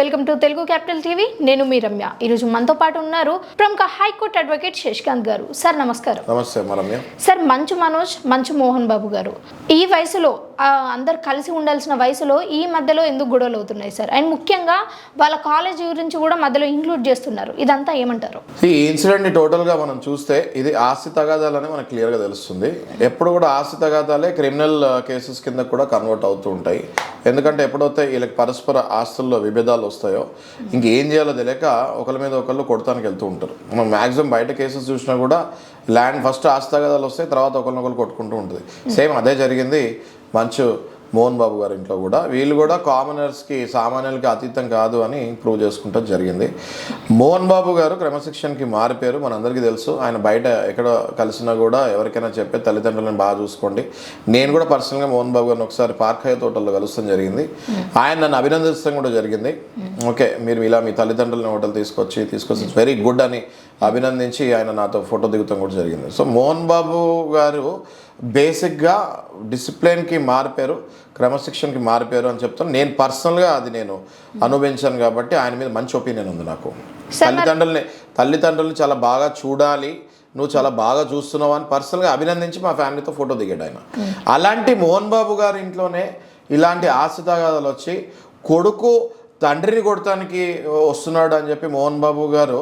Welcome to Telugu capital TV. నేను మీ రమ్య. ఈరోజు మనతో పాటు ఉన్నారు ప్రముఖ హైకోర్టు అడ్వకేట్ శశికాంత్ గారు. సార్ నమస్కారం. నమస్తే సార్ మంచు మనోజ్ మంచు మోహన్ బాబు గారు. ఈ వయసులో అందరు కలిసి ఉండాల్సిన వయసులో ఈ మధ్యలో ఎందుకు గొడవలు అవుతున్నాయి సార్? అండ్ ముఖ్యంగా వాళ్ళ కాలేజ్ గురించి కూడా మధ్యలో ఇంక్లూడ్ చేస్తున్నారు. ఇదంతా ఏమంటారు? ఈ ఇన్సిడెంట్ని టోటల్గా మనం చూస్తే ఇది ఆస్తి తగాదాలని మనకు క్లియర్గా తెలుస్తుంది. ఎప్పుడు కూడా ఆస్తి తగాదాలే క్రిమినల్ కేసెస్ కింద కూడా కన్వర్ట్ అవుతూ ఉంటాయి. ఎందుకంటే ఎప్పుడైతే వీళ్ళకి పరస్పర ఆస్తుల్లో విభేదాలు వస్తాయో ఇంకేం చేయాలో తెలియక ఒకరి మీద ఒకళ్ళు కొడతానికి వెళ్తూ ఉంటారు. మనం మ్యాక్సిమం బయట కేసెస్ చూసినా కూడా ల్యాండ్ ఫస్ట్ ఆస్తాగదాలు వస్తాయి తర్వాత ఒకరినొకరు కొట్టుకుంటూ ఉంటుంది. సేమ్ అదే జరిగింది. మంచు మోహన్ బాబు గారి ఇంట్లో కూడా. వీళ్ళు కూడా కామనర్స్కి సామాన్యులకి అతీతం కాదు అని ప్రూవ్ చేసుకుంటాం జరిగింది. మోహన్ బాబు గారు క్రమశిక్షణకి మారిపోయారు మనందరికీ తెలుసు. ఆయన బయట ఎక్కడ కలిసినా కూడా ఎవరికైనా చెప్పే తల్లిదండ్రులను బాగా చూసుకోండి. నేను కూడా పర్సనల్గా మోహన్ బాబు గారిని ఒకసారి పార్కాయ తోటల్లో కలుస్తాం జరిగింది. ఆయన నన్ను అభినందించడం కూడా జరిగింది. ఓకే మీరు ఇలా మీ తల్లిదండ్రులను హోటల్ తీసుకొచ్చి తీసుకొచ్చి వెరీ గుడ్ అని అభినందించి ఆయన నాతో ఫోటో దిగుతాం కూడా జరిగింది. సో మోహన్ బాబు గారు బేసిక్గా డిసిప్లిన్కి మారిపోయారు క్రమశిక్షణకి మారిపోయారు అని చెప్తాను నేను పర్సనల్గా అది నేను అనుభవించాను కాబట్టి ఆయన మీద మంచి ఒపీనియన్ ఉంది నాకు. తల్లిదండ్రుల్ని తల్లిదండ్రుల్ని చాలా బాగా చూడాలి నువ్వు చాలా బాగా చూస్తున్నావు అని పర్సనల్గా అభినందించి మా ఫ్యామిలీతో ఫోటో దిగాడు ఆయన. అలాంటి మోహన్ బాబు గారి ఇంట్లోనే ఇలాంటి ఆస్తి తగాదాలు వచ్చి కొడుకు తండ్రిని కొడటానికి వస్తున్నాడు అని చెప్పి మోహన్ బాబు గారు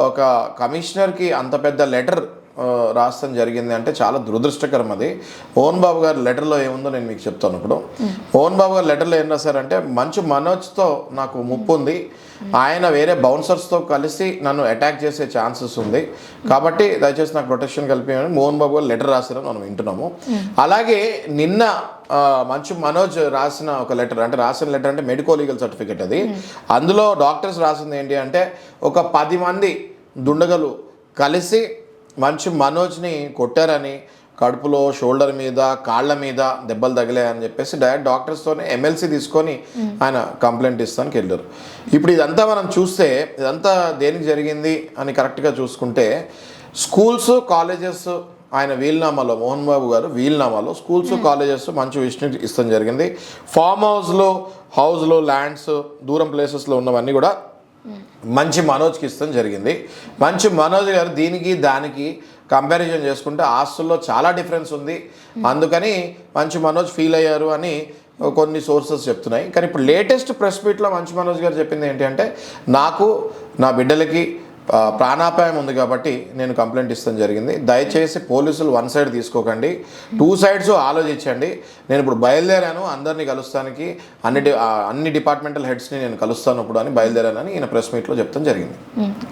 ఒక కమిషనర్కి అంత పెద్ద లెటర్ రాస్తాం జరిగింది అంటే చాలా దురదృష్టకరం అది. ఓన్ బాబు గారి లెటర్లో ఏముందో నేను మీకు చెప్తాను ఇప్పుడు. ఓన్ బాబు గారి లెటర్లో ఏం రాశారంటే మంచు మనోజ్తో నాకు ముప్పు ఉంది. ఆయన వేరే బౌన్సర్స్తో కలిసి నన్ను అటాక్ చేసే ఛాన్సెస్ ఉంది. కాబట్టి దయచేసి నాకు ప్రొటెక్షన్ కలిపి మోహన్ బాబు గారు లెటర్ రాశారని మనం వింటున్నాము. అలాగే నిన్న మంచు మనోజ్ రాసిన ఒక లెటర్ అంటే రాసిన లెటర్ అంటే మెడికో లీగల్ సర్టిఫికేట్ అది. అందులో డాక్టర్స్ రాసింది ఏంటి అంటే ఒక పది మంది దుండగలు కలిసి మంచు మనోజ్ని కొట్టారని కడుపులో షోల్డర్ మీద కాళ్ళ మీద దెబ్బలు తగిలాయని చెప్పేసి డైరెక్ట్ డాక్టర్స్తోనే ఎమ్మెల్సీ తీసుకొని ఆయన కంప్లైంట్ ఇస్తానికి వెళ్ళారు. ఇప్పుడు ఇదంతా మనం చూస్తే ఇదంతా దేనికి జరిగింది అని కరెక్ట్గా చూసుకుంటే స్కూల్స్ కాలేజెస్ ఆయన వీల్నామాలో మోహన్ బాబు గారు వీల్నామాలో స్కూల్స్ కాలేజెస్ మంచి విషయం ఇస్తాం జరిగింది. ఫామ్ హౌస్లో హౌస్లో ల్యాండ్స్ దూరం ప్లేసెస్లో ఉన్నవన్నీ కూడా మంచి మనోజ్కి ఇస్తాం జరిగింది. మంచి మనోజ్ గారు దీనికి దానికి కంపారిజన్ చేసుకుంటే ఆస్తుల్లో చాలా డిఫరెన్స్ ఉంది. అందుకని మంచి మనోజ్ ఫీల్ అయ్యారు అని కొన్ని సోర్సెస్ చెప్తున్నాయి. కానీ ఇప్పుడు లేటెస్ట్ ప్రెస్ మీట్లో మంచి మనోజ్ గారు చెప్పింది ఏంటి అంటే నాకు నా బిడ్డలకి ప్రాణాపాయం ఉంది కాబట్టి నేను కంప్లైంట్ ఇస్తాం జరిగింది. దయచేసి పోలీసులు వన్ సైడ్ తీసుకోకండి. టూ సైడ్స్ ఆలోచించండి. నేను ఇప్పుడు బయలుదేరాను అందరినీ కలుస్తానికి అన్ని అన్ని డిపార్ట్మెంటల్ హెడ్స్ని నేను కలుస్తాను ఇప్పుడు అని బయలుదేరానని ఈయన ప్రెస్ మీట్లో చెప్తాం జరిగింది.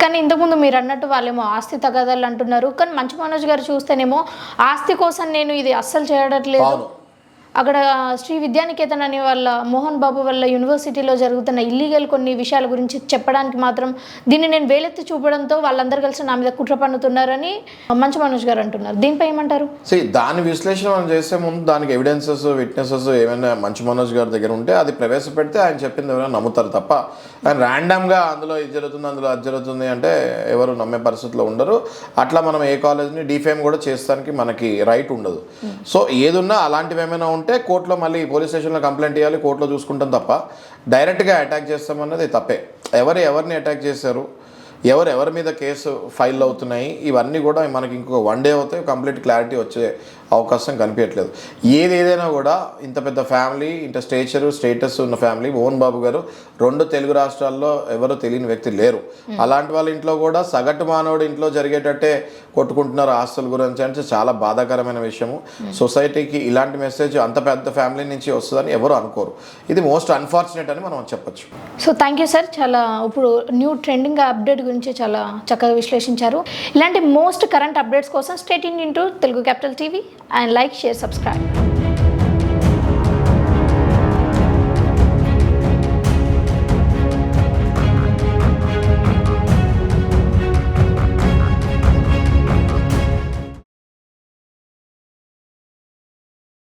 కానీ ఇంతకుముందు మీరు అన్నట్టు వాళ్ళేమో ఆస్తి తగాదాలు అంటున్నారు. కానీ మంచు మనోజ్ గారు చూస్తేనేమో ఆస్తి కోసం నేను ఇది అస్సలు చేయడట్లేదు అక్కడ శ్రీ విద్యానికేతన్ అనే వాళ్ళ మోహన్ బాబు వాళ్ళ యూనివర్సిటీలో జరుగుతున్న ఇల్లీగల్ కొన్ని విషయాల గురించి చెప్పడానికి మాత్రం దీన్ని నేను వేలెత్తి చూపడంతో వాళ్ళందరూ కలిసి నా మీద కుట్ర పన్నుతున్నారని మంచు మనోజ్ గారు అంటున్నారు. దీనిపై ఏమంటారు? సో దాని విశ్లేషణ మనం చేసే ముందు దానికి ఎవిడెన్సెస్ విట్నెసెస్ ఏమైనా మంచి మనోజ్ గారి దగ్గర ఉంటే అది ప్రవేశపెడితే ఆయన చెప్పింది ఎవరైనా నమ్ముతారు తప్ప. ఆయన ర్యాండమ్గా అందులో ఇది జరుగుతుంది అందులో అది జరుగుతుంది అంటే ఎవరు నమ్మే పరిస్థితిలో ఉండరు. అట్లా మనం ఏ కాలేజ్ని డిఫేమ్ కూడా చేస్తానికి మనకి రైట్ ఉండదు. సో ఏదున్నా అలాంటివి ఏమైనా ఉంటే కోర్టులో మళ్ళీ పోలీస్ స్టేషన్లో కంప్లైంట్ ఇవ్వాలి కోర్టులో చూసుకుంటాం తప్ప. డైరెక్ట్గా అటాక్ చేస్తామన్నది తప్పే. ఎవరు ఎవరిని అటాక్ చేశారు? ఎవరు ఎవరి మీద కేసు ఫైల్ అవుతున్నాయి ఇవన్నీ కూడా మనకి ఇంకొక వన్ డే అవుతాయి కంప్లీట్ క్లారిటీ వచ్చే అవకాశం కనిపించట్లేదు. ఏది ఏదైనా కూడా ఇంత పెద్ద ఫ్యామిలీ ఇంత స్టేచర్ స్టేటస్ ఉన్న ఫ్యామిలీ మోహన్ బాబు గారు రెండు తెలుగు రాష్ట్రాల్లో ఎవరు తెలియని వ్యక్తి లేరు. అలాంటి వాళ్ళ ఇంట్లో కూడా సగటు మానవుడి ఇంట్లో జరిగేటట్టే కొట్టుకుంటున్నారు ఆస్తుల గురించి అంటే చాలా బాధాకరమైన విషయము. సొసైటీకి ఇలాంటి మెసేజ్ అంత పెద్ద ఫ్యామిలీ నుంచి వస్తుందని ఎవరు అనుకోరు. ఇది మోస్ట్ అన్ఫార్చునేట్ అని మనం చెప్పొచ్చు. సో థ్యాంక్ యూ సార్ చాలా ఇప్పుడు న్యూ ట్రెండింగ్ అప్డేట్ గురించి చాలా చక్కగా విశ్లేషించారు. ఇలాంటి మోస్ట్ కరెంట్ అప్డేట్స్ కోసం state in into Telugu capital TV and like share subscribe.